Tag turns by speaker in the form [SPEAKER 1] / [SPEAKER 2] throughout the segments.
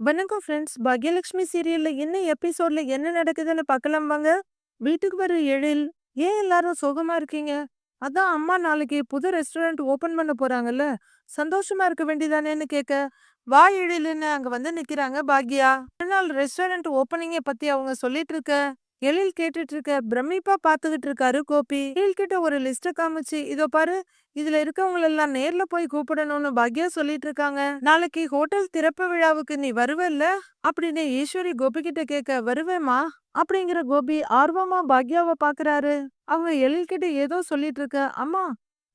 [SPEAKER 1] வணக்கம் ஃப்ரெண்ட்ஸ் பாக்யலட்சுமி சீரியலில் என்ன எபிசோட்ல என்ன நடக்குதுன்னு பார்க்கலாம் வாங்க வீட்டுக்கு வர எழில் ஏன் எல்லாரும் சோகமா இருக்கீங்க? அதான் அம்மா நாளைக்கு புது ரெஸ்டாரண்ட் ஓப்பன் பண்ண போகிறாங்கல்ல சந்தோஷமா இருக்க வேண்டியதானேன்னு கேட்க வா எழில்னு அங்க வந்து நிக்கிறாங்க பாக்யா. ஒரு நாள் ரெஸ்டாரண்ட் ஓப்பனிங்கை பத்தி அவங்க சொல்லிட்டு இருக்க. எழில் கேட்டுட்டு இருக்க பிரமிப்பா பாத்துக்கிட்டு இருக்காரு கோபி. எழில் கிட்ட ஒரு லிஸ்ட காமிச்சு இதோ பாரு இதுல இருக்கவங்க எல்லாம் நேர்ல போய் கூப்பிடணும்னு பாக்யா சொல்லிட்டு இருக்காங்க நாளைக்கு ஹோட்டல் திறப்பு விழாவுக்கு நீ வருவல்ல? அப்படின்னு ஈஸ்வரி கோபி கிட்ட கேட்க வருவேமா அப்படிங்கிற கோபி ஆர்வமா பாக்யாவை பாக்குறாரு. அவங்க எழில் கிட்ட ஏதோ சொல்லிட்டு இருக்க அம்மா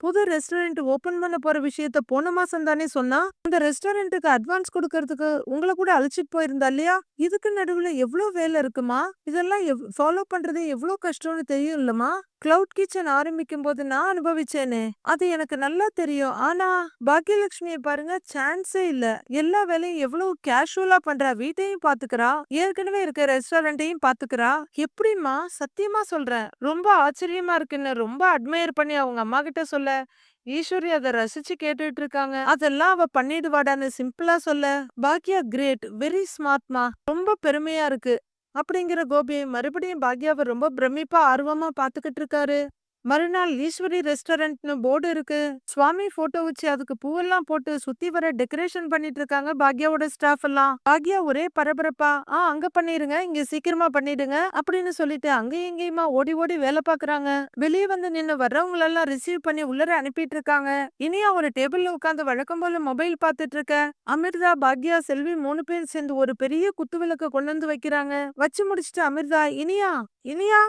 [SPEAKER 1] புது ரெஸ்டாரண்ட் ஓபன் பண்ண போற விஷயத்த போன மாசம் தானே சொன்னா அந்த ரெஸ்டாரண்ட்டுக்கு அட்வான்ஸ் கொடுக்கறதுக்கு உங்களை கூட அழைச்சிட்டு போயிருந்தா இல்லையா? இதுக்கு நடுவுல எவ்வளவு வேலை இருக்குமா? இதெல்லாம் ஃபாலோ பண்றது எவ்வளவு கஷ்டம்னு தெரியும் இல்லம்மா கிளவுட் கிச்சன் ஆரம்பிக்கும் போது நான் அனுபவிச்சேனே. அது எனக்கு நல்லா தெரியும். ஆனா பாக்கியலட்சுமியை பாருங்க சான்ஸே இல்ல. எல்லா வேலையும் எவ்வளவு கேஷுவலா பண்றா? வீட்டையும் பாத்துக்கிறா? ஏற்கனவே இருக்க ரெஸ்டாரண்ட்டையும் பாத்துக்கிறா? எப்படிம்மா? சத்தியமா சொல்றேன். ரொம்ப ஆச்சரியமா இருக்குன்னு ரொம்ப அட்மையர் பண்ணி அவங்க அம்மா கிட்ட சொல்ல. ஈஸ்வரி அதை ரசிச்சு கேட்டுட்டு இருக்காங்க. அதெல்லாம் அவ பண்ணிடுவாடான்னு சிம்பிளா சொல்ல. பாக்யா கிரேட் வெரி ஸ்மார்ட்மா ரொம்ப பெருமையா இருக்கு. அப்படிங்கிற கோபி மறுபடியும் பாக்யாவை ரொம்ப பிரமிப்பா ஆர்வமா பாத்துக்கிட்டு இருக்காரு. மறுநாள் ஈஸ்வரி ரெஸ்டாரண்ட்னு போர்டு இருக்கு. சுவாமி போட்டோ வச்சு அதுக்கு பூவெல்லாம் போட்டு சுத்தி வர டெக்கரேஷன் பண்ணிட்டு இருக்காங்க பாக்யாவோட ஸ்டாஃப் எல்லாம். பாக்யா ஒரே பரபரப்பா. ஆ அங்க பண்ணிருங்க இங்க சீக்கிரமா பண்ணிடுங்க அப்படின்னு சொல்லிட்டு அங்கேயும் இங்கேயுமா ஓடி ஓடி வேலை பாக்குறாங்க. வெளியே வந்து நின்னு வர்றவங்க எல்லாம் ரிசீவ் பண்ணி உள்ளர அனுப்பிட்டு இருக்காங்க. இனியா ஒரு டேபிள்ல உட்காந்து வழக்கம் போல மொபைல் பாத்துட்டு இருக்க. அமிர்தா பாக்யா செல்வி மூணு பேர் சேர்ந்து ஒரு பெரிய குத்து விளக்க கொண்டு வந்து வைக்கிறாங்க. வச்சு முடிச்சுட்டு அமிர்தா இனியா இனியா.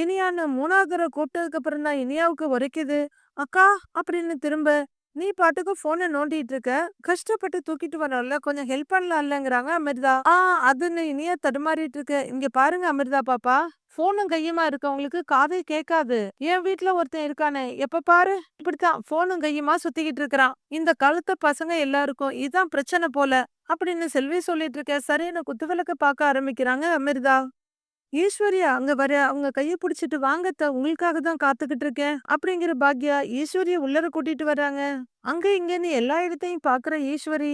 [SPEAKER 1] இனியான மூணாவது தடவை கூப்பிட்டதுக்கு அப்புறம் தான் இனியாவுக்கு உரைக்குது? அக்கா அப்படின்னு திரும்ப நீ பாட்டுக்கு போனை நோண்டிட்டு இருக்க? கஷ்டப்பட்டு தூக்கிட்டு வரல கொஞ்சம் ஹெல்ப் பண்ணலாம்லங்கிறாங்க அமிர்தா. ஆ அதுன்னு இனியா தடுமாறிட்டு இருக்க. இங்க பாருங்க அமிர்தா பாப்பா. போனும் கையுமா இருக்கவங்களுக்கு காதே கேட்காது. என் வீட்டுல ஒருத்தன் இருக்கானே எப்ப பாரு? இப்படித்தான் போனும் கையுமா சுத்திக்கிட்டு இருக்கிறான். இந்த காலத்து பசங்க எல்லாருக்கும் இதான் பிரச்சனை போல அப்படின்னு செல்வி சொல்லிட்டு இருக்க சரின்னு குத்துவிளக்கு பார்க்க ஆரம்பிக்கிறாங்க அமிர்தா. ஈஸ்வரியா அங்க வர அவங்க கைய பிடிச்சிட்டு வாங்கத்த உங்களுக்காக தான் காத்துக்கிட்டு இருக்கேன் அப்படிங்கிற பாக்யா ஈஸ்வரிய உள்ளர கூட்டிட்டு வராங்க. அங்க இங்கன்னு எல்லா இடத்தையும் பாக்குற ஈஸ்வரி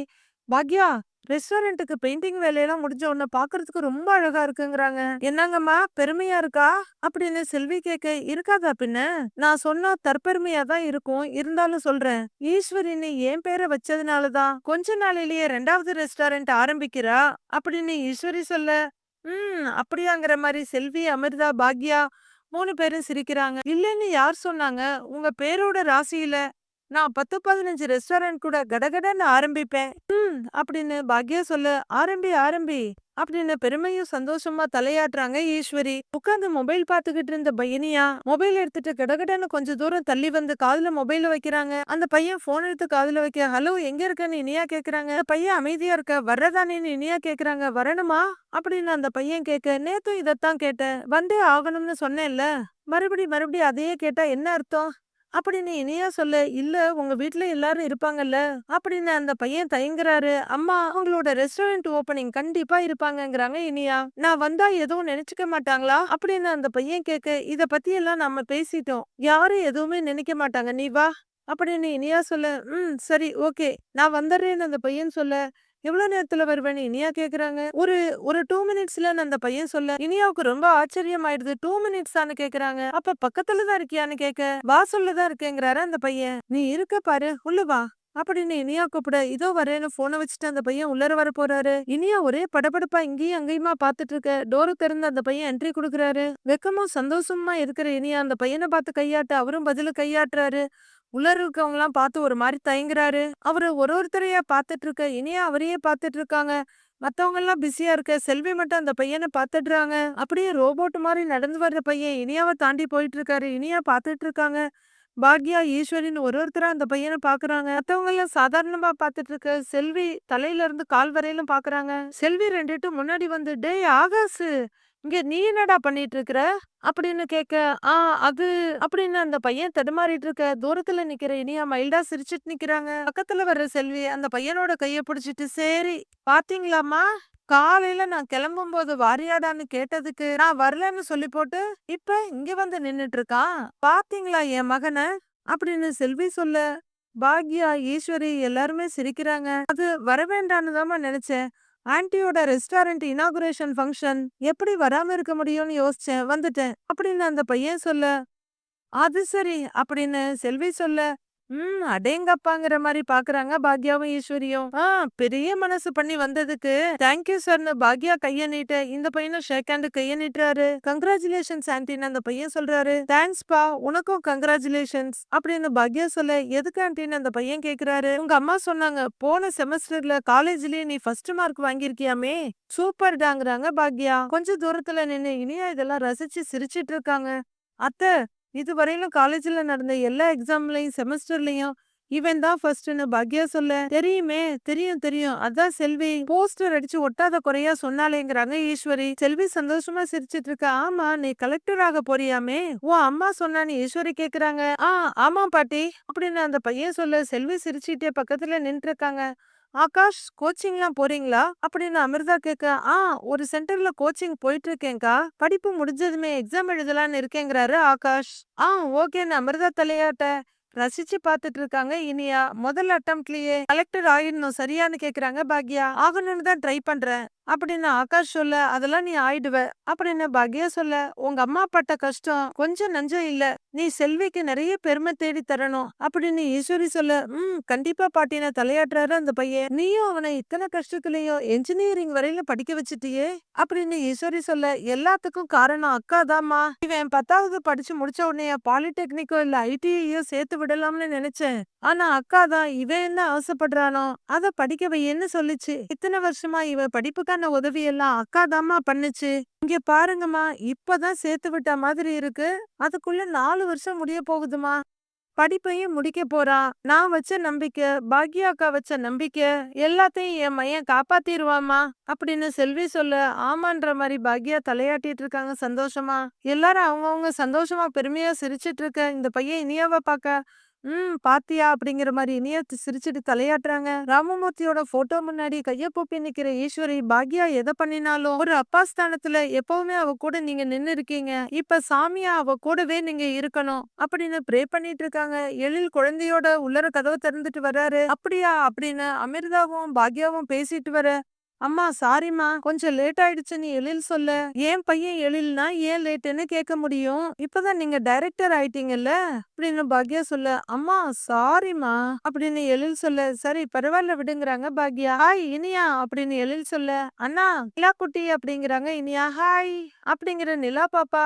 [SPEAKER 1] பாக்யா ரெஸ்டாரண்ட்டுக்கு பெயிண்டிங் வேலையெல்லாம் முடிஞ்ச உன்ன பாக்குறதுக்கு ரொம்ப அழகா இருக்குங்கிறாங்க. என்னங்கம்மா பெருமையா இருக்கா? அப்படின்னு செல்வி கேட்க இருக்காதா பின்ன? நான் சொன்னா தற்பெருமையா தான் இருக்கும். இருந்தாலும் சொல்றேன். ஈஸ்வரின்னு என் பேரை வச்சதுனாலதான் கொஞ்ச நாளிலேயே ரெண்டாவது ரெஸ்டாரண்ட் ஆரம்பிக்கிறா அப்படின்னு ஈஸ்வரி சொல்ல ம் அப்படியாங்கிற மாதிரி செல்வி அமிர்தா பாக்யா மூணு பேரும் சிரிக்கிறாங்க. இல்லைன்னு யார் சொன்னாங்க? உங்க பேரோட ராசியில நான் பத்து பதினஞ்சு ரெஸ்டாரண்ட் கூட கடகடன்னு ஆரம்பிப்பேன். ம் அப்படின்னு பாக்யா சொல்ல ஆரம்பி ஆரம்பி அப்படின்னு பெருமையும் சந்தோஷமா தலையாட்டுறாங்க ஈஸ்வரி. உட்காந்து மொபைல் பாத்துக்கிட்டு இருந்த பையனியா? மொபைல் எடுத்துட்டு கடகடன்னு கொஞ்ச தூரம் தள்ளி வந்து காதுல மொபைல வைக்கிறாங்க. அந்த பையன் போன் எடுத்து காதுல வைக்க ஹலோ எங்க இருக்கன்னு இனியா கேக்குறாங்க. பையன் அமைதியா இருக்க வர்றதானேன்னு இனியா கேக்குறாங்க வரணுமா? அப்படின்னு அந்த பையன் கேட்க நேத்தும் இதத்தான் கேட்டேன். வந்தே ஆகணும்னு சொன்னேன்ல. மறுபடி மறுபடி அதையே கேட்டா என்ன அர்த்தம்? அப்படின்னு இனியா சொல்ல. இல்ல உங்க வீட்டுல எல்லாரும் இருப்பாங்கல்ல? அப்படின்னு அந்த பையன் தயங்குறாரு. அம்மா அவங்களோட ரெஸ்டாரண்ட் ஓபனிங் கண்டிப்பா இருப்பாங்கங்கிறாங்க இனியா. நான் வந்தா எதுவும் நினைச்சுக்க மாட்டாங்களா? அப்படின்னு அந்த பையன் கேட்க இத பத்தி எல்லாம் நம்ம பேசிட்டோம். யாரும் எதுவுமே நினைக்க மாட்டாங்க. நீ வா. அப்படின்னு இனியா சொல்ல ம் சரி ஓகே. நான் வந்துடுறேன்னு அந்த பையன் சொல்ல எவ்வளவு நேரத்துல வருவேன்னு இனியா கேக்குறாங்க. ஒரு ஒரு டூ மினிட்ஸ்ல அந்த பையன் சொல்ல இனியாவுக்கு ரொம்ப ஆச்சரியம் ஆயிடுது டூ மினிட்ஸ் தானு கேக்குறாங்க. அப்ப பக்கத்துல தான் இருக்கியான்னு கேட்க வாசல்ல தான் இருக்கேங்கிறாரு அந்த பையன். நீ இருக்க பாரு. உள்ள வா. அப்படின்னு இனியா கூப்பிட. இதோ வரேன்னு போனை வச்சுட்டு அந்த பையன் உள்ளர வர போறாரு. இனியா ஒரே படபடப்பா இங்கேயும் அங்கேயுமா பாத்துட்டு இருக்க டோரு திறந்து அந்த பையன் என்ட்ரி கொடுக்குறாரு. வெக்கமும் சந்தோஷமா இருக்கிற இனியா அந்த பையனை பார்த்து கையாட்ட அவரும் பதில கையாட்டுறாரு. உள்ளர இருக்கவங்க எல்லாம் பார்த்து ஒரு மாதிரி தயங்குறாரு. அவரு ஒரு ஒருத்தரையா பார்த்துட்டு இருக்க இனியா அவரையே பார்த்துட்டு இருக்காங்க மத்தவங்க எல்லாம் பிஸியா இருக்க. செல்வி மட்டும் அந்த பையனை பாத்துடுறாங்க அப்படியே ரோபோட் மாதிரி நடந்து வர்ற பையன் இனியாவை தாண்டி போயிட்டு இருக்காரு இனியா பாத்துட்டு இருக்காங்க பாக்யா ஈஸ்வரின்னு ஒரு ஒருத்தரா அந்த பையனை பாக்குறாங்க. மத்தவங்களையும் எல்லாம் சாதாரணமா பாத்துட்டு இருக்க செல்வி தலையில இருந்து கால் வரையிலும் பாக்குறாங்க. செல்வி ரெண்டுட்டு முன்னாடி வந்து டேய் ஆகாசு இங்க நீ என்னடா பண்ணிட்டு இருக்கிற அப்படின்னு கேட்க ஆ அது அப்படின்னு அந்த பையன் தடுமாறிட்டு இருக்க தூரத்துல நிக்கிற இனியா மைல்டா சிரிச்சிட்டு நிக்கிறாங்க. பக்கத்துல வர்ற செல்வி அந்த பையனோட கைய பிடிச்சிட்டு சரி பாத்தீங்களாமா காலையில நான் கிளம்பும் போது வாரியாடான்னு கேட்டதுக்கு நான் வரலன்னு சொல்லி போட்டு இப்ப இங்க வந்து நின்னுட்டு இருக்கான் பாத்தீங்களா என் மகனை? அப்படின்னு செல்வி சொல்ல பாக்யா ஈஸ்வரி எல்லாருமே சிரிக்கிறாங்க. அது வரவேண்டான்னு நினைச்சேன். ஆன்ட்டியோட ரெஸ்டாரண்ட் இனாகுரேஷன் ஃபங்க்ஷன். எப்படி வராம இருக்க முடியும்னு யோசிச்சேன். வந்துட்டேன். அப்படின்னு அந்த பையன் சொல்ல அது சரி. அப்படின்னு செல்வி சொல்ல ம் அடேங்கப்பாங்கிற மாதிரி பாக்குறாங்க பாக்யாவும் ஈஸ்வரியும். ஆ பெரிய மனசு பண்ணி வந்ததுக்கு தேங்க்யூ சார்னு பாக்யா கைய நீட்ட இந்த பையனும் ஷேக் ஹேண்ட் கைய நீட்டுறாரு கங்க்ராச்சுலேஷன்ஸ் ஆன்டின்னு அந்த பையன் சொல்றாரு. தேங்க்ஸ் பா உனக்கும் கங்க்ராச்சுலேஷன்ஸ் அப்படின்னு பாக்யா சொல்ல எதுக்கு ஆன்டின்னு அந்த பையன் கேக்குறாரு. உங்க அம்மா சொன்னாங்க போன செமஸ்டர்ல காலேஜ்லயே நீ ஃபர்ஸ்ட் மார்க் வாங்கியிருக்கியாமே? சூப்பர் டாங்கிறாங்க பாக்யா. கொஞ்ச தூரத்துல நின்னு இனியா இதெல்லாம் ரசிச்சு சிரிச்சிட்டு இருக்காங்க அத்தை இதுவரையிலும் காலேஜ்ல நடந்த எல்லா எக்ஸாம்லயும் செமஸ்டர்லயும் இவன் தான் ஃபர்ஸ்ட்னு பாக்யா சொல்ல? தெரியுமே தெரியும் தெரியும். அதான் செல்வி. போஸ்டர் அடிச்சு ஒட்டாத குறையா சொன்னாலேங்கிறாங்க ஈஸ்வரி. செல்வி சந்தோஷமா சிரிச்சிட்டு இருக்க ஆமா நீ கலெக்டர் ஆக போறியாமே? உன் அம்மா சொன்னான்னு ஈஸ்வரி கேக்குறாங்க. ஆ ஆமா பாட்டி. அப்படின்னு அந்த பையன் சொல்ல செல்வி சிரிச்சுட்டே பக்கத்துல நின்று இருக்காங்க ஆகாஷ் கோச்சிங்லாம் போறீங்களா? அப்படின்னு அமிர்தா கேட்க ஆ ஒரு சென்டர்ல கோச்சிங் போயிட்டு இருக்கேன்க்கா படிப்பு முடிஞ்சதுமே எக்ஸாம் எழுதலான்னு இருக்கேங்கிறாரு ஆகாஷ். ஆ ஓகேன்னு அமிர்தா தலையாட்ட. ரசிச்சு பார்த்துட்டு இருக்காங்க. இனியா முதல் அட்டம்ப்ட்லயே கலெக்டர் ஆயிடணும். சரியான்னு கேக்குறாங்க பாக்யா. ஆகணும்னு தான் ட்ரை பண்றேன். அப்படின்னு ஆகாஷ் சொல்ல அதெல்லாம் நீ ஆயிடுவ. அப்படின்னு பாக்யா சொல்ல உங்க அம்மா பட்ட கஷ்டம் கொஞ்சம் நஞ்சம் இல்ல. நீ செல்விக்கு நிறைய பெருமை தேடி தரணும். அப்படின்னு ஈஸ்வரி சொல்ல உம் கண்டிப்பா பாட்டின தலையாட்டுறாரு அந்த பையன். நீயும் அவனை இத்தனை கஷ்டத்துலயும் என்ஜினியரிங் வரையில படிக்க வச்சுட்டியே? அப்படின்னு ஈஸ்வரி சொல்ல எல்லாத்துக்கும் காரணம் அக்கா தாமா இவன் பத்தாவது படிச்சு முடிச்ச உடனே பாலிடெக்னிக்கோ இல்ல ஐடிஐயோ சேர்த்து விடலாம்னு நினைச்சேன். ஆனா அக்கா தான் இவன் என்ன ஆசைப்படுறானோ அத படிக்க வையன்னு சொல்லுச்சு. இத்தனை வருஷமா இவ படிப்புக்கான உதவி எல்லாம் அக்கா தாம்மா பண்ணுச்சு. இங்க பாருங்கம்மா இப்பதான் சேர்த்து விட்ட மாதிரி இருக்கு. அதுக்குள்ள நாலு வருஷம் முடிய போகுதுமா படிப்பையும் முடிக்க போறான் நான் வச்ச நம்பிக்கை பாக்யா அக்கா வச்ச நம்பிக்கை எல்லாத்தையும் என் மையன் காப்பாத்திருவாமா அப்படின்னு செல்வி சொல்ல ஆமான்ற மாதிரி பாக்யா தலையாட்டிட்டு இருக்காங்க சந்தோஷமா. எல்லாரும் அவங்கவுங்க சந்தோஷமா பெருமையா சிரிச்சிட்டு இருக்க இந்த பையன் இனியாவை பார்க்க ம் பாத்தியா? அப்படிங்கிற மாதிரி இனிய சிரிச்சிட்டு தலையாட்டுறாங்க. ராமமூர்த்தியோட போட்டோ முன்னாடி கைய கூப்பி நிக்கிற ஈஸ்வரி பாக்யா எதை பண்ணினாலும் ஒரு அப்பா ஸ்தானத்துல எப்பவுமே அவ கூட நீங்க நின்னு இருக்கீங்க. இப்ப சாமியா அவ கூடவே நீங்க இருக்கணும் அப்படின்னு ப்ரே பண்ணிட்டு இருக்காங்க. எழில் குழந்தையோட உள்ளர கதவை திறந்துட்டு வர்றாரு. அப்படியா? அப்படின்னு அமிர்தாவும் பாக்யாவும் பேசிட்டு வர அம்மா சாரிம்மா கொஞ்சம் லேட் ஆயிடுச்சு நீ எழில் சொல்ல. ஏன் பையன் எழில்னா ஏன் லேட்டுன்னு கேட்க முடியும்? இப்பதான் நீங்க டைரக்டர் ஆயிட்டீங்கல்ல? அப்படின்னு பாக்யா சொல்ல அம்மா சாரிம்மா அப்படின்னு எழில் சொல்ல சரி பரவாயில்ல விடுங்கிறாங்க பாக்யா. ஹாய் இனியா அப்படின்னு எழில் சொல்ல அண்ணா நிலா குட்டி அப்படிங்கிறாங்க இனியா. ஹாய் அப்படிங்கிற நிலா பாப்பா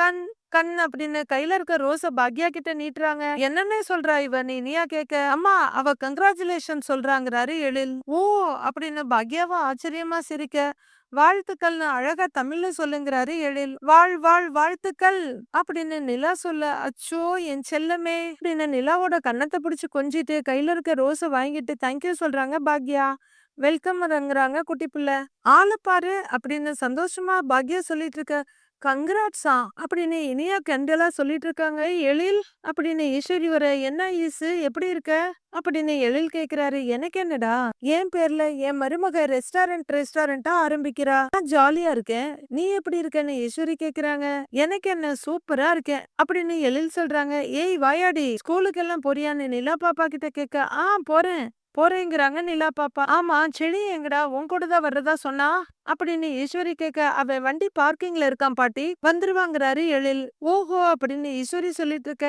[SPEAKER 1] கண் கண் அப்படின்னு கையில இருக்க ரோஸ பாக்யா கிட்ட நீட்டுறாங்க. என்னன்னே சொல்றா இவ? நீ நீயா கேக்க? அம்மா அவ கங்க்ராச்சுலேஷன் சொல்றாங்கிறாரு எழில். ஓ! அப்படின்னு பாக்யாவா ஆச்சரியமா சிரிக்க. வாழ்த்துக்கள்னு அழகா தமிழ்ல சொல்லுங்கிறாரு எழில். வாழ் வாழ் வாழ்த்துக்கள்! அப்படின்னு நிலா சொல்ல. அச்சோ என் செல்லமே! அப்படின்னு நிலாவோட கன்னத்தை பிடிச்சு கொஞ்சிட்டு கையில இருக்க ரோஸை வாங்கிட்டு தேங்க்யூ சொல்றாங்க பாக்யா. வெல்கம் ரங்குறாங்க குட்டி பிள்ளை. ஆளு பாரு அப்படின்னு சந்தோஷமா பாக்யா சொல்லிட்டு இருக்க. கங்க்ராட்ஸா அப்படின்னு இனியா கெண்டலா சொல்லிட்டு இருக்காங்க. எழில் அப்படின்னு ஈஸ்வரி வர என்ன ஈசு எப்படி இருக்க? அப்படின்னு எழில் கேக்குறாரு. எனக்கு என்னடா? என் பேர்ல என் மருமக ரெஸ்டாரண்ட் ரெஸ்டாரண்டா ஆரம்பிக்கிறா. நான் ஜாலியா இருக்கேன். நீ எப்படி இருக்கன்னு ஈஸ்வரி கேக்குறாங்க. எனக்கு என்ன சூப்பரா இருக்கேன். அப்படின்னு எழில் சொல்றாங்க. ஏய் வாயாடி ஸ்கூலுக்கு எல்லாம் போறியான்னு நிலா பாப்பா கிட்ட கேட்க ஆ போறேன். போறேங்கிறாங்க நிலா பாப்பா. ஆமா செடி எங்கடா? உன் கூட தான் வர்றதா சொன்னா? அப்படின்னு ஈஸ்வரி கேட்க அவன் வண்டி பார்க்கிங்ல இருக்கான் பாட்டி. வந்துருவாங்கிறாரு எழில். ஓஹோ அப்படின்னு ஈஸ்வரி சொல்லிட்டு இருக்க.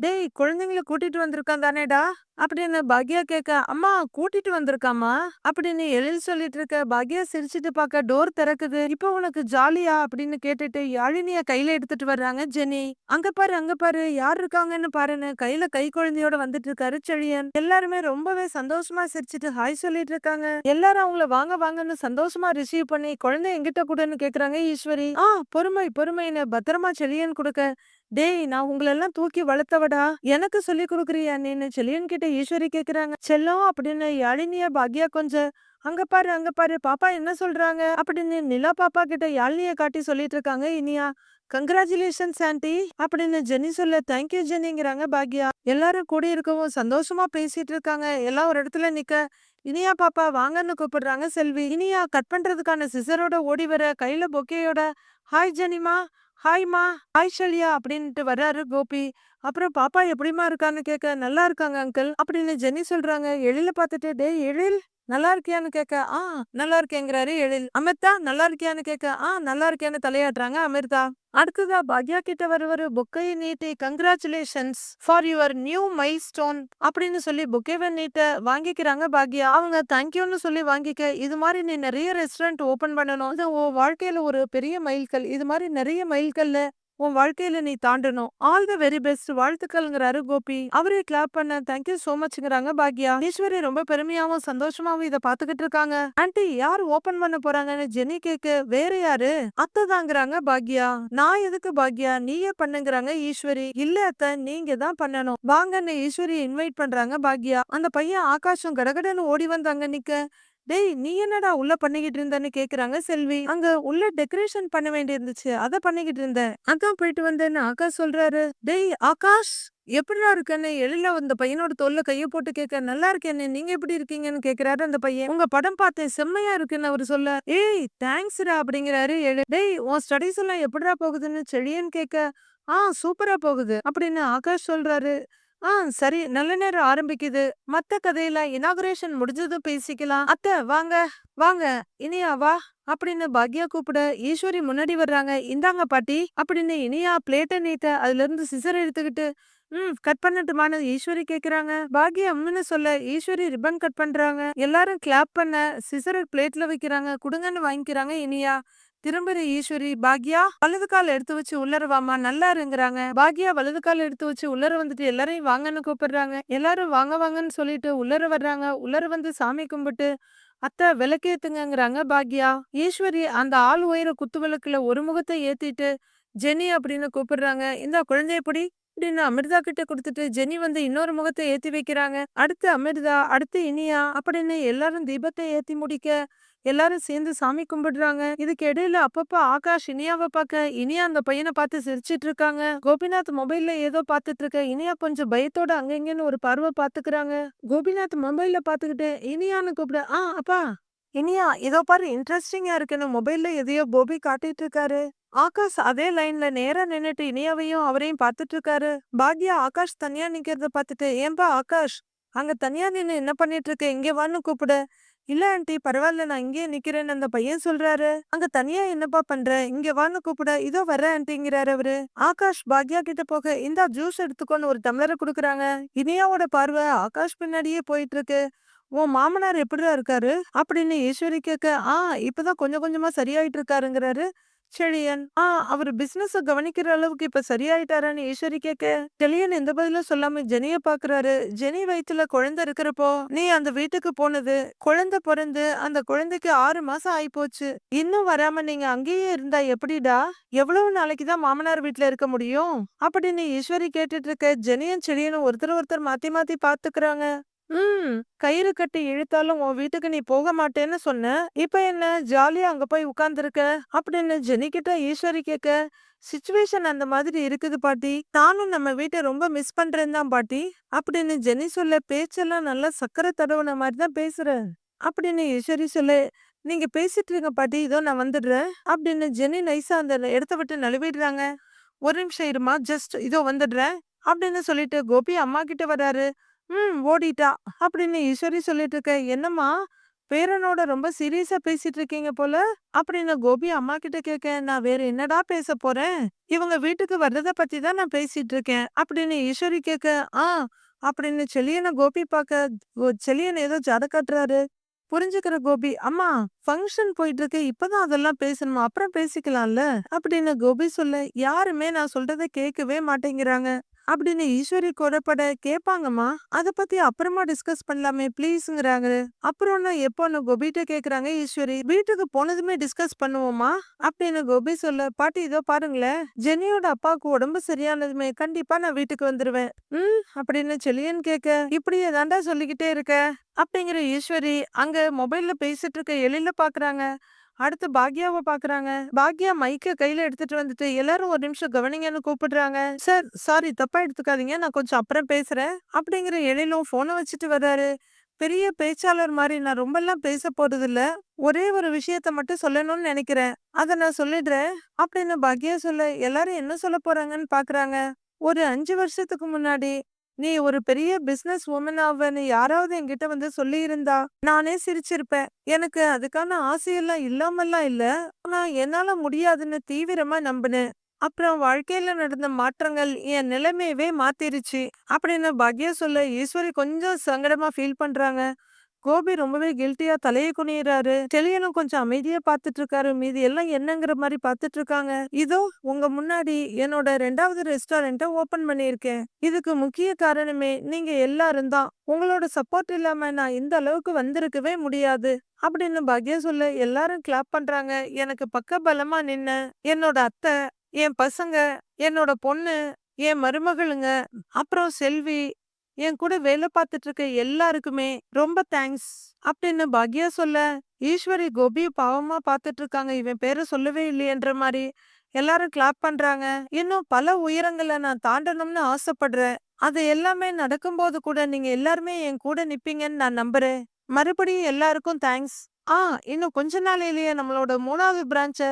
[SPEAKER 1] டேய் குழந்தைங்கள கூட்டிட்டு வந்திருக்கான் தானேடா? அப்படின்னு பாக்யா கேட்க அம்மா கூட்டிட்டு வந்திருக்காமா அப்படின்னு எழில் சொல்லிட்டு இருக்க பாக்யா சிரிச்சிட்டு பார்க்க டோர் திறக்குது. இப்ப உனக்கு ஜாலியா? அப்படின்னு கேட்டுட்டு யாழினிய கையில எடுத்துட்டு வர்றாங்க ஜெனி. அங்க பாரு அங்க பாரு. யார் இருக்காங்கன்னு பாருன்னு. கையில கை குழந்தையோட வந்துட்டு இருக்காரு செழியன். எல்லாருமே ரொம்பவே சந்தோஷமா சிரிச்சிட்டு ஹாய் சொல்லிட்டு இருக்காங்க. எல்லாரும் அவங்கள வாங்க வாங்கன்னு சந்தோஷமா ரிசீவ் பண்ணி குழந்தை எங்கிட்ட கூடன்னு கேக்குறாங்க ஈஸ்வரி. ஆ பொறுமை பொறுமைன்னு பத்திரமா செழியன் கொடுக்க. டேய் நான் உங்களெல்லாம் தூக்கி வளர்த்தவடா? எனக்கு சொல்லி கொடுக்குறியா நீன்னு செல்லியன் கிட்ட ஈஸ்வரி கேக்குறாங்க. செல்லம் அப்படின்னு யாழினியா பாக்யா கொஞ்சம் அங்க பாரு அங்க பாரு பாப்பா என்ன சொல்றாங்க? அப்படின்னு நிலா பாப்பா கிட்ட யாழினிய காட்டி சொல்லிட்டு இருக்காங்க. இனியா கங்க்ராச்சுலேஷன்ஸ் ஆண்டி அப்படின்னு ஜெனி சொல்ல தேங்க்யூ ஜெனிங்கிறாங்க பாக்யா. எல்லாரும் கூடி இருக்கவும் சந்தோஷமா பேசிட்டு இருக்காங்க. எல்லாம் ஒரு இடத்துல நிக்க. இனியா பாப்பா வாங்கன்னு கூப்பிடுறாங்க செல்வி. இனியா கட் பண்றதுக்கான சிசரோட ஓடி வர. கையில பொக்கேயோட. ஹாய் ஜெனிமா. ஹாய்மா ஹாய் ஷல்யா அப்படின்ட்டு வர்றாரு கோபி. அப்புறம் பாப்பா எப்படிமா இருக்கான்னு கேட்க நல்லா இருக்காங்க அங்கிள் அப்படின்னு ஜெனி சொல்றாங்க. எழில பார்த்துட்டு டே எழில் நல்லா இருக்கியான்னு கேட்க ஆ நல்லா இருக்கேங்கிறாரு எழில். அமிர்தா நல்லா இருக்கியான்னு கேட்க ஆ நல்லா இருக்கேன்னு தலையாடுறாங்க அமிர்தா. அடுத்ததா பாக்யா கிட்ட வருவாரு பொக்கையை நீட்டி congratulations for your new milestone அப்படின்னு சொல்லி புக்கேவை நீட்ட வாங்கிக்கிறாங்க பாக்யா. அவங்க தேங்க்யூன்னு சொல்லி வாங்கிக்க. இது மாதிரி நீ நிறைய ரெஸ்டாரண்ட் ஓபன் பண்ணணும். இது உன் வாழ்க்கையில ஒரு பெரிய மைல்கல் இது மாதிரி நிறைய மைல்கல்ல உன் வாழ்க்கையில நீ தாண்டணும். ஆல் த வெரி பெஸ்ட் வாழ்த்துக்கள்ங்கிறாரு கோபி. அவரே கிளாப் பண்ண. தேங்க்யூ சோ மச்ங்கிறாங்க பாக்யா. ஈஸ்வரி ரொம்ப பெருமையாவும் சந்தோஷமாவும் இத பாத்துக்கிட்டு இருக்காங்க. ஆண்டி யார் ஓபன் பண்ண போறாங்கன்னு ஜெனி கேக்க? வேற யாரு? அத்தை தாங்கிறாங்க பாக்யா. நான் எதுக்கு பாக்யா? நீயே பண்ணுங்கிறாங்க ஈஸ்வரி. இல்ல அத்தை நீங்க தான் பண்ணணும். வாங்கன்னு ஈஸ்வரி இன்வைட் பண்றாங்க பாக்யா. அந்த பையன் ஆகாஷம் கடகடன்னு ஓடி வந்தாங்க நிக்க. டேய் நீ என்னடா உள்ள பண்ணிக்கிட்டு இருந்தன்னு கேக்குறாங்க செல்வி. அங்க உள்ள டெக்கரேஷன் பண்ண வேண்டி இருந்துச்சு அத பண்ணிக்கிட்டு இருந்தேன். அக்கா போயிட்டு வந்தேன்னு ஆகாஷ் சொல்றாரு. டேய் ஆகாஷ் எப்படிடா இருக்கேன்னு? எழில அந்த பையனோட தோல்ல கைய போட்டு கேட்க நல்லா இருக்கேன்னு? நீங்க எப்படி இருக்கீங்கன்னு? கேக்குறாரு அந்த பையன். உங்க படம் பார்த்தேன். செம்மையா இருக்குன்னு அவர் சொல்ல. ஏய் தேங்க்ஸ்டா அப்படிங்கிறாரு எழு. டேய் உன் ஸ்டடிஸ் எல்லாம் எப்படிடா போகுதுன்னு? செழியன்னு கேட்க ஆ சூப்பரா போகுது. அப்படின்னு ஆகாஷ் சொல்றாரு. ஆ சரி. நல்ல நேரம் ஆரம்பிக்குது. மத்த கதையில இனாகுரேஷன் முடிஞ்சதும் பேசிக்கலாம். அத்தை வாங்க வாங்க. இனியா வா. அப்படின்னு பாக்யா கூப்பிட ஈஸ்வரி முன்னாடி வர்றாங்க. இந்தாங்க பாட்டி. அப்படின்னு இனியா பிளேட்டை நீட்ட அதுல இருந்து சிசர் எடுத்துக்கிட்டு ம் கட் பண்ணட்டுமான்னு ஈஸ்வரி கேக்குறாங்க. பாக்யா அம்முன்னு சொல்ல ஈஸ்வரி ரிப்பன் கட் பண்றாங்க. எல்லாரும் கிளாப் பண்ண சிசர் பிளேட்ல வைக்கிறாங்க. குடுங்கன்னு வாங்கிக்கிறாங்க இனியா. திரும்புற ஈஸ்வரி. பாக்யா வலது கால் எடுத்து வச்சு உள்ளர வாமா நல்லா இருங்கிறாங்க. பாக்யா வலது கால் எடுத்து வச்சு உள்ளர வந்துட்டு எல்லாரையும் வாங்கன்னு கூப்பிடுறாங்க. எல்லாரும் வாங்க வாங்கன்னு சொல்லிட்டு உள்ளர வர்றாங்க. உள்ளர வந்து சாமி கும்பிட்டு அத்தை விளக்கேத்துங்கிறாங்க பாக்யா. ஈஸ்வரி அந்த ஆள் உயர குத்து விளக்குல ஒரு முகத்தை ஏத்திட்டு ஜெனி அப்படின்னு கூப்பிடுறாங்க. இந்த குழந்தைய பிடி அப்படின்னு அமிர்தா கிட்ட கொடுத்துட்டு ஜெனி வந்து இன்னொரு முகத்தை ஏத்தி வைக்கிறாங்க. அடுத்து அமிர்தா அடுத்து இனியா அப்படின்னு எல்லாரும் தீபத்தை ஏத்தி முடிக்க எல்லாரும் சேர்ந்து சாமி கும்பிடுறாங்க. இதுக்கு இடையில அப்பப்ப ஆகாஷ் இனியாவை பார்க்க இனியா அந்த பையனை பார்த்து சிரிச்சிட்டு இருக்காங்க. கோபிநாத் மொபைல்ல ஏதோ பார்த்துட்டு இருக்க. இனியா கொஞ்சம் பயத்தோட அங்கங்கன்னு ஒரு பார்வை பாத்துக்கிறாங்க கோபிநாத் மொபைல்ல பாத்துக்கிட்டு இனியான்னு கூப்பிட ஆ அப்பா இனியா இதோ பாரு இன்ட்ரெஸ்டிங்கா இருக்குன்னு மொபைல்ல எதையோ கோபி காட்டிட்டு இருக்காரு. ஆகாஷ் அதே லைன்ல நேரா நின்னுட்டு இனியாவையும் அவரையும் பார்த்துட்டு இருக்காரு. பாக்யா ஆகாஷ் தனியா நிக்கிறத பார்த்துட்டு ஏன்பா ஆகாஷ் அங்க தனியா நின்னு என்ன பண்ணிட்டு இருக்க? இங்க வான்னு கூப்பிட. இல்ல ஆண்டி பரவாயில்ல நான் இங்கேயே நிக்கிறேன்னு அந்த பையன் சொல்றாரு. அங்க தனியா என்னப்பா பண்ற? இங்க வான்னு கூப்பிட இதோ வர ஆண்டிங்கிறாரு அவரு. ஆகாஷ் பாக்யா கிட்ட போக இந்தா ஜூஸ் எடுத்துக்கோன்னு ஒரு டம்ளரை குடுக்குறாங்க. இனியாவோட பார்வை ஆகாஷ் பின்னாடியே போயிட்டு இருக்கு உன் மாமனார் எப்படிடா இருக்காரு? அப்படின்னு ஈஸ்வரி கேட்க ஆ இப்பதான் கொஞ்சம் கொஞ்சமா சரியாயிட்டு இருக்காருங்கிறாரு. செழியன் ஆ அவர் பிசினஸ் கவனிக்கிற அளவுக்கு இப்ப சரியாயிட்டாரான்னு ஈஸ்வரி கேட்க செழியன் எந்த பதிலும் சொல்லாம ஜெனிய பாக்குறாரு. ஜெனி வயிற்றுல குழந்தை இருக்கிறப்போ நீ அந்த வீட்டுக்கு போனது குழந்தை பிறந்து அந்த குழந்தைக்கு ஆறு மாசம் ஆயி போச்சு இன்னும் வராம நீங்க அங்கேயே இருந்தா எப்படிடா? எவ்வளவு நாளைக்கு தான் மாமனார் வீட்டுல இருக்க முடியும்? அப்படின்னு ஈஸ்வரி கேட்டுட்டு இருக்க ஜெனியன் செழியனும் ஒருத்தர் ஒருத்தர் மாத்தி மாத்தி பாத்துக்கிறாங்க. ம் கயிறு கட்டி இழுத்தாலும் உன் வீட்டுக்கு நீ போக மாட்டேன்னு சொன்ன. இப்ப என்ன? ஜாலியா அங்க போய் உட்கார்ந்துருக்க அப்படின்னு ஜெனி கிட்ட ஈஸ்வரி கேட்க சுச்சுவேஷன் அந்த மாதிரி இருக்குது பாட்டி. நானும் நம்ம வீட்டை ரொம்ப மிஸ் பண்றேன் தான் பாட்டி. அப்படின்னு ஜெனி சொல்ல பேச்செல்லாம் நல்லா சக்கரை தடவுன மாதிரி தான் பேசுற. அப்படின்னு ஈஸ்வரி சொல்ல நீங்க பேசிட்டு இருங்க பாட்டி இதோ நான் வந்துடுறேன். அப்படின்னு ஜெனி நைஸா அந்த இடத்த விட்டு நழுவிடுறாங்க. ஒரு நிமிஷம் இருமா ஜஸ்ட் இதோ வந்துடுறேன். அப்படின்னு சொல்லிட்டு கோபி அம்மா கிட்ட வராரு. ம் ஓடிட்டா அப்படின்னு ஈஸ்வரி சொல்லிட்டு இருக்க என்னம்மா பேரனோட ரொம்ப சீரியஸா பேசிட்டு இருக்கீங்க போல? அப்படின்னு கோபி அம்மா கிட்ட கேட்க நான் வேற என்னடா பேச போறேன்? இவங்க வீட்டுக்கு வர்றத பத்தி தான் நான் பேசிட்டு இருக்கேன். அப்படின்னு ஈஸ்வரி கேட்க ஆ அப்படின்னு செலியனை கோபி பார்க்க செலியன் ஏதோ ஜத காட்டுறாரு. புரிஞ்சுக்கிற கோபி அம்மா ஃபங்க்ஷன் போயிட்டு இருக்கு இப்பதான் அதெல்லாம் பேசணுமா? அப்புறம் பேசிக்கலாம்ல? அப்படின்னு கோபி சொல்ல யாருமே நான் சொல்றதை கேட்கவே மாட்டேங்கிறாங்க. அப்படின்னு ஈஸ்வரி குறைப்பட கேட்பாங்கம்மா அதை பத்தி அப்புறமா டிஸ்கஸ் பண்ணலாமே ப்ளீஸ்ங்கிறாங்க அப்புறம்னா எப்போன்னு கோபிட்ட கேக்குறாங்க ஈஸ்வரி. வீட்டுக்கு போனதுமே டிஸ்கஸ் பண்ணுவோமா அப்படின்னு கோபி சொல்ல பாட்டி இதோ பாருங்களேன் ஜெனியோட அப்பாவுக்கு உடம்பு சரியானதுமே கண்டிப்பா நான் வீட்டுக்கு வந்துருவேன். ம் அப்படின்னு செலியன் கேட்க இப்படியே தாண்டா சொல்லிக்கிட்டே இருக்க அப்படிங்கிற ஈஸ்வரி அங்க மொபைல்ல பேசிட்டு இருக்க எழில பாக்குறாங்க. அடுத்து பாக்யாவை பாக்குறாங்க. பாக்யா மைக்க கையில எடுத்துட்டு வந்துட்டு எல்லாரும் ஒரு நிமிஷம் கவனிங்கன்னு கூப்பிடுறாங்க. சார் சாரி தப்பா எடுத்துக்காதீங்க. நான் கொஞ்சம் அப்புறம் பேசுறேன். அப்படிங்கிற எழிலும் போனை வச்சுட்டு வர்றாரு. பெரிய பேச்சாளர் மாதிரி நான் ரொம்பலாம் பேச போறது இல்ல ஒரே ஒரு விஷயத்த மட்டும் சொல்லணும்னு நினைக்கிறேன். அதை நான் சொல்லிடுறேன். அப்படின்னு பாக்யா சொல்ல எல்லாரும் என்ன சொல்ல போறாங்கன்னு பாக்குறாங்க. ஒரு அஞ்சு வருஷத்துக்கு முன்னாடி நீ ஒரு பெரிய பிசினஸ் உமன் ஆவன்னு யாராவது என்கிட்ட வந்து சொல்லியிருந்தா நானே சிரிச்சிருப்பேன். எனக்கு அதுக்கான ஆசையெல்லாம் இல்லாமல்லாம் இல்ல. ஆனா என்னால முடியாதுன்னு தீவிரமா நம்பினேன். அப்புறம் வாழ்க்கையில நடந்த மாற்றங்கள் என் நிலைமையவே மாத்திருச்சு. அப்படின்னு பாக்யா சொல்ல ஈஸ்வரி கொஞ்சம் சங்கடமா ஃபீல் பண்றாங்க. கோபி ரொம்பவே கில்ட்டியா தலையை குனியிறாரு. டெலியனும் கொஞ்சம் அமைதியா பாத்துட்டு இருக்காரு மீதி எல்லாம் என்னங்கிற மாதிரி பாத்துட்டு இருக்காங்க இதோ உங்க முன்னாடி என்னோட ரெண்டாவது ரெஸ்டாரண்ட்டை ஓபன் பண்ணியிருக்கேன். இதுக்கு முக்கிய காரணமே நீங்க எல்லாரும் தான். உங்களோட சப்போர்ட் இல்லாம நான் இந்த அளவுக்கு வந்திருக்கவே முடியாது. அப்படின்னு பாக்யா சொல்ல எல்லாரும் கிளாப் பண்றாங்க. எனக்கு பக்க பலமா நின்ன என்னோட அத்தை என் பசங்க என்னோட பொண்ணு என் மருமகளுங்க அப்புறம் செல்வி என் கூட வேலை பார்த்துட்டு இருக்க எல்லாருக்குமே ரொம்ப தேங்க்ஸ் அப்படின்னு பாக்யா சொல்ல ஈஸ்வரி கோபி பாவமா பார்த்துட்டு இருக்காங்க இவன் பேரை சொல்லவே இல்லையன்ற மாதிரி எல்லாரும் கிளாப் பண்றாங்க. இன்னும் பல உயரங்களை நான் தாண்டணும்னு ஆசைப்படுறேன். அது எல்லாமே நடக்கும்போது கூட நீங்க எல்லாருமே என் கூட நிப்பீங்கன்னு நான் நம்புறேன். மறுபடியும் எல்லாருக்கும் தேங்க்ஸ் ஆ இன்னும் கொஞ்ச நாளையிலேயே நம்மளோட மூணாவது பிரான்ச்சை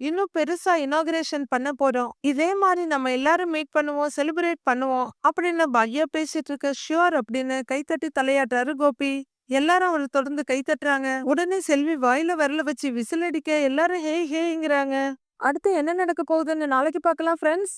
[SPEAKER 1] இன்னும் பெருசா இனாகிரேஷன் பண்ண போறோம். இதே மாதிரி நம்ம எல்லாரும் மீட் பண்ணுவோம் செலிப்ரேட் பண்ணுவோம் அப்படின்னு பையா பேசிட்டு இருக்க ஷியோர் அப்படின்னு கைத்தட்டி தலையாட்டாரு கோபி. எல்லாரும் அவரை தொடர்ந்து கைத்தட்டுறாங்க உடனே செல்வி வாயில விரல வச்சு விசில் அடிக்க எல்லாரும் ஹே ஹேங்கிறாங்க. அடுத்து என்ன நடக்க போகுதுன்னு நாளைக்கு பார்க்கலாம் ஃப்ரெண்ட்ஸ்.